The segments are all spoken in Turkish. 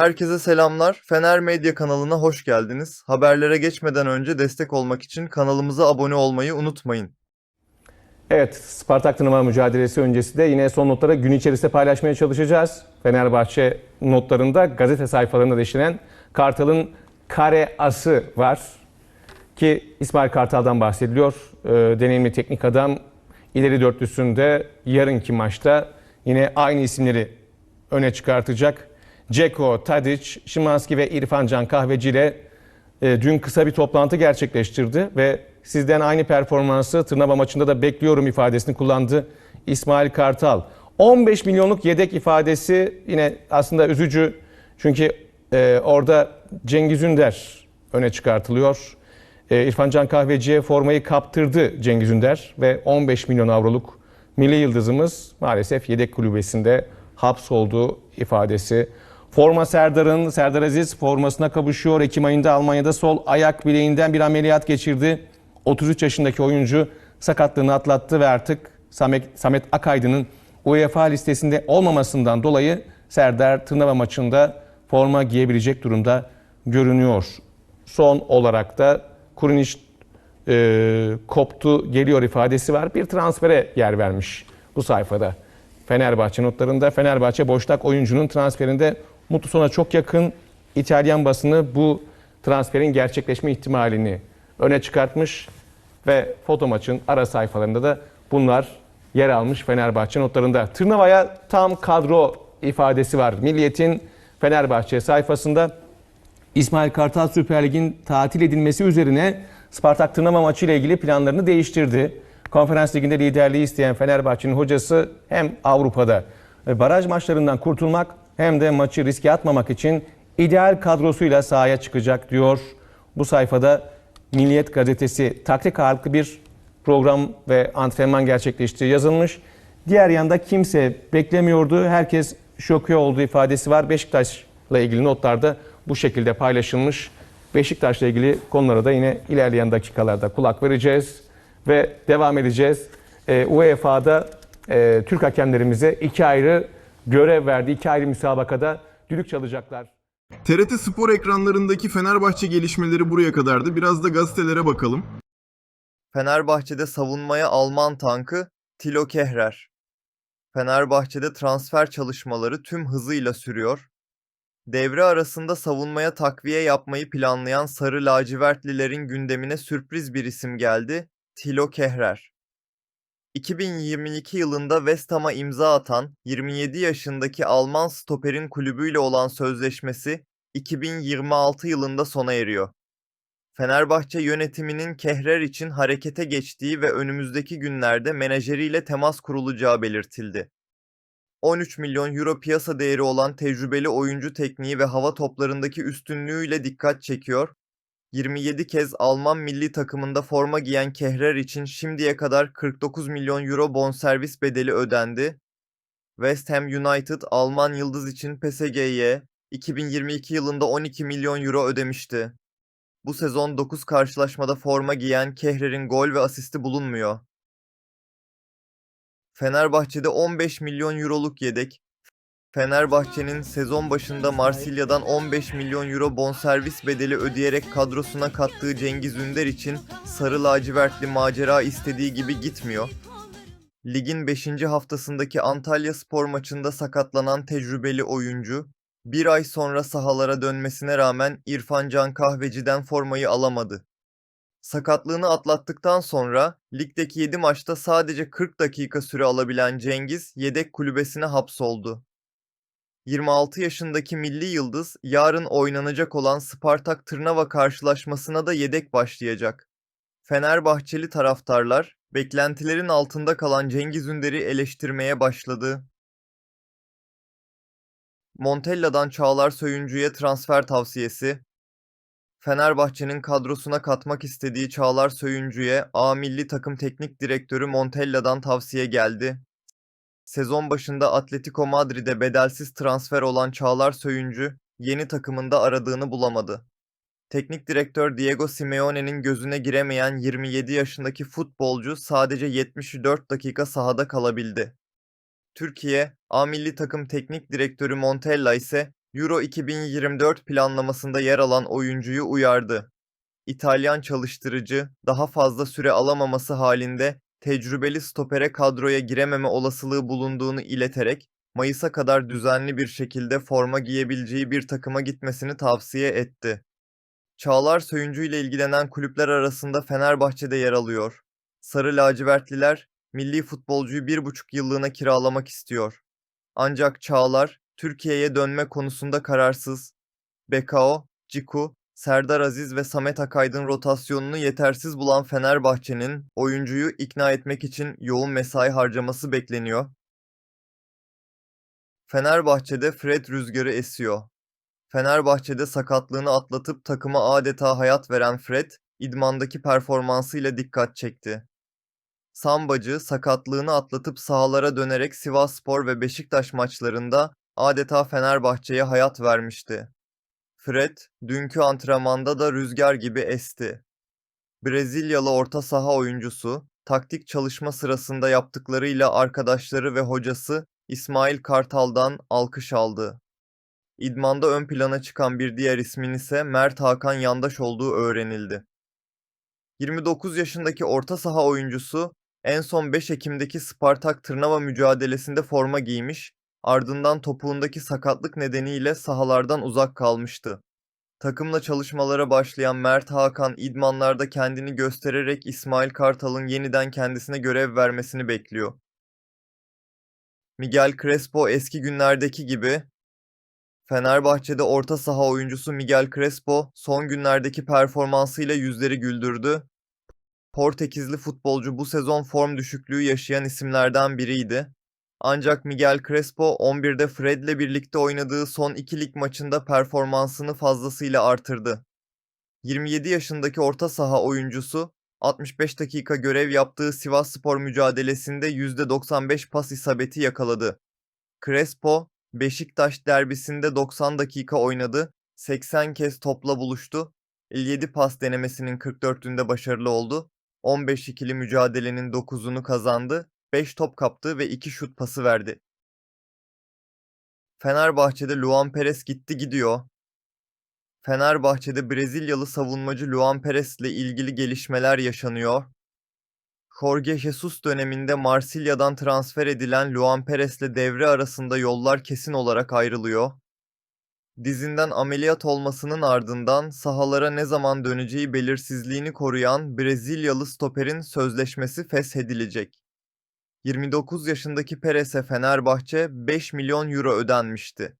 Herkese selamlar. Fener Medya kanalına hoş geldiniz. Haberlere geçmeden önce destek olmak için kanalımıza abone olmayı unutmayın. Evet, Spartak Tırnava mücadelesi öncesi de yine son notları gün içerisinde paylaşmaya çalışacağız. Fenerbahçe notlarında gazete sayfalarında değiştiren Kartal'ın kare ası var. Ki İsmail Kartal'dan bahsediliyor. Ee, deneyimli teknik adam ileri dörtlüsünde yarınki maçta yine aynı isimleri öne çıkartacak. Ceko, Tadic, Şimanski ve İrfan Can Kahveci ile e, dün kısa bir toplantı gerçekleştirdi ve sizden aynı performansı Tırnava maçında da bekliyorum ifadesini kullandı İsmail Kartal. 15 milyonluk yedek ifadesi yine aslında üzücü çünkü e, orada Cengiz Ünder öne çıkartılıyor. E, İrfan Can Kahveci'ye formayı kaptırdı Cengiz Ünder ve 15 milyon avroluk milli yıldızımız maalesef yedek kulübesinde hapsoldu ifadesi. Forma Serdar'ın, Serdar Aziz formasına kavuşuyor. Ekim ayında Almanya'da sol ayak bileğinden bir ameliyat geçirdi. 33 yaşındaki oyuncu sakatlığını atlattı ve artık Samet, Samet Akaydın'ın UEFA listesinde olmamasından dolayı Serdar Tırnava maçında forma giyebilecek durumda görünüyor. Son olarak da Kurunic e, koptu geliyor ifadesi var. Bir transfere yer vermiş bu sayfada. Fenerbahçe notlarında Fenerbahçe boştak oyuncunun transferinde mutlu sona çok yakın İtalyan basını bu transferin gerçekleşme ihtimalini öne çıkartmış ve foto maçın ara sayfalarında da bunlar yer almış Fenerbahçe notlarında. Tırnava'ya tam kadro ifadesi var. Milliyet'in Fenerbahçe sayfasında İsmail Kartal Süper Lig'in tatil edilmesi üzerine Spartak Tırnava maçı ile ilgili planlarını değiştirdi. Konferans Ligi'nde liderliği isteyen Fenerbahçe'nin hocası hem Avrupa'da baraj maçlarından kurtulmak hem de maçı riske atmamak için ideal kadrosuyla sahaya çıkacak diyor. Bu sayfada Milliyet gazetesi taktik ağırlıklı bir program ve antrenman gerçekleştiği yazılmış. Diğer yanda kimse beklemiyordu. Herkes şoke olduğu ifadesi var. Beşiktaş'la ilgili notlarda bu şekilde paylaşılmış. Beşiktaş'la ilgili konulara da yine ilerleyen dakikalarda kulak vereceğiz ve devam edeceğiz. Ee, UEFA'da e, Türk hakemlerimize iki ayrı görev verdi. iki ayrı müsabakada düdük çalacaklar. TRT Spor ekranlarındaki Fenerbahçe gelişmeleri buraya kadardı. Biraz da gazetelere bakalım. Fenerbahçe'de savunmaya Alman tankı Tilo Kehrer. Fenerbahçe'de transfer çalışmaları tüm hızıyla sürüyor. Devre arasında savunmaya takviye yapmayı planlayan Sarı Lacivertlilerin gündemine sürpriz bir isim geldi, Tilo Kehrer. 2022 yılında West Ham'a imza atan 27 yaşındaki Alman stoperin kulübüyle olan sözleşmesi 2026 yılında sona eriyor. Fenerbahçe yönetiminin Kehrer için harekete geçtiği ve önümüzdeki günlerde menajeriyle temas kurulacağı belirtildi. 13 milyon euro piyasa değeri olan tecrübeli oyuncu tekniği ve hava toplarındaki üstünlüğüyle dikkat çekiyor. 27 kez Alman milli takımında forma giyen Kehrer için şimdiye kadar 49 milyon euro bonservis bedeli ödendi. West Ham United Alman yıldız için PSG'ye 2022 yılında 12 milyon euro ödemişti. Bu sezon 9 karşılaşmada forma giyen Kehrer'in gol ve asisti bulunmuyor. Fenerbahçe'de 15 milyon euroluk yedek. Fenerbahçe'nin sezon başında Marsilya'dan 15 milyon euro bonservis bedeli ödeyerek kadrosuna kattığı Cengiz Ünder için sarı lacivertli macera istediği gibi gitmiyor. Ligin 5. haftasındaki Antalya Spor maçında sakatlanan tecrübeli oyuncu, bir ay sonra sahalara dönmesine rağmen İrfan Can Kahveci'den formayı alamadı. Sakatlığını atlattıktan sonra ligdeki 7 maçta sadece 40 dakika süre alabilen Cengiz yedek kulübesine hapsoldu. 26 yaşındaki milli yıldız yarın oynanacak olan Spartak Tırnava karşılaşmasına da yedek başlayacak. Fenerbahçeli taraftarlar beklentilerin altında kalan Cengiz Ünder'i eleştirmeye başladı. Montella'dan Çağlar Söyüncü'ye transfer tavsiyesi. Fenerbahçe'nin kadrosuna katmak istediği Çağlar Söyüncü'ye A milli takım teknik direktörü Montella'dan tavsiye geldi. Sezon başında Atletico Madrid'e bedelsiz transfer olan Çağlar Söyüncü, yeni takımında aradığını bulamadı. Teknik direktör Diego Simeone'nin gözüne giremeyen 27 yaşındaki futbolcu sadece 74 dakika sahada kalabildi. Türkiye, A milli takım teknik direktörü Montella ise Euro 2024 planlamasında yer alan oyuncuyu uyardı. İtalyan çalıştırıcı, daha fazla süre alamaması halinde tecrübeli stopere kadroya girememe olasılığı bulunduğunu ileterek Mayıs'a kadar düzenli bir şekilde forma giyebileceği bir takıma gitmesini tavsiye etti. Çağlar Söyüncü ile ilgilenen kulüpler arasında Fenerbahçe'de yer alıyor. Sarı lacivertliler milli futbolcuyu bir buçuk yıllığına kiralamak istiyor. Ancak Çağlar Türkiye'ye dönme konusunda kararsız. Bekao, Ciku, Serdar Aziz ve Samet Akaydın rotasyonunu yetersiz bulan Fenerbahçe'nin oyuncuyu ikna etmek için yoğun mesai harcaması bekleniyor. Fenerbahçe'de Fred rüzgarı esiyor. Fenerbahçe'de sakatlığını atlatıp takıma adeta hayat veren Fred, idmandaki performansıyla dikkat çekti. Sambacı sakatlığını atlatıp sahalara dönerek Sivasspor ve Beşiktaş maçlarında adeta Fenerbahçe'ye hayat vermişti. Fred, dünkü antrenmanda da rüzgar gibi esti. Brezilyalı orta saha oyuncusu, taktik çalışma sırasında yaptıklarıyla arkadaşları ve hocası İsmail Kartal'dan alkış aldı. İdmanda ön plana çıkan bir diğer ismin ise Mert Hakan Yandaş olduğu öğrenildi. 29 yaşındaki orta saha oyuncusu en son 5 Ekim'deki Spartak Tırnava mücadelesinde forma giymiş, ardından topuğundaki sakatlık nedeniyle sahalardan uzak kalmıştı. Takımla çalışmalara başlayan Mert Hakan idmanlarda kendini göstererek İsmail Kartal'ın yeniden kendisine görev vermesini bekliyor. Miguel Crespo eski günlerdeki gibi Fenerbahçe'de orta saha oyuncusu Miguel Crespo son günlerdeki performansıyla yüzleri güldürdü. Portekizli futbolcu bu sezon form düşüklüğü yaşayan isimlerden biriydi. Ancak Miguel Crespo 11'de Fred'le birlikte oynadığı son iki lig maçında performansını fazlasıyla artırdı. 27 yaşındaki orta saha oyuncusu 65 dakika görev yaptığı Sivasspor mücadelesinde %95 pas isabeti yakaladı. Crespo, Beşiktaş derbisinde 90 dakika oynadı, 80 kez topla buluştu, 57 pas denemesinin 44'ünde başarılı oldu, 15 ikili mücadelenin 9'unu kazandı, 5 top kaptı ve 2 şut pası verdi. Fenerbahçe'de Luan Perez gitti gidiyor. Fenerbahçe'de Brezilyalı savunmacı Luan Perez ile ilgili gelişmeler yaşanıyor. Jorge Jesus döneminde Marsilya'dan transfer edilen Luan Perez ile devre arasında yollar kesin olarak ayrılıyor. Dizinden ameliyat olmasının ardından sahalara ne zaman döneceği belirsizliğini koruyan Brezilyalı stoperin sözleşmesi feshedilecek. 29 yaşındaki Perez'e Fenerbahçe 5 milyon euro ödenmişti.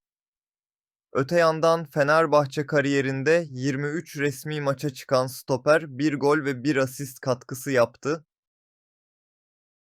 Öte yandan Fenerbahçe kariyerinde 23 resmi maça çıkan stoper 1 gol ve 1 asist katkısı yaptı.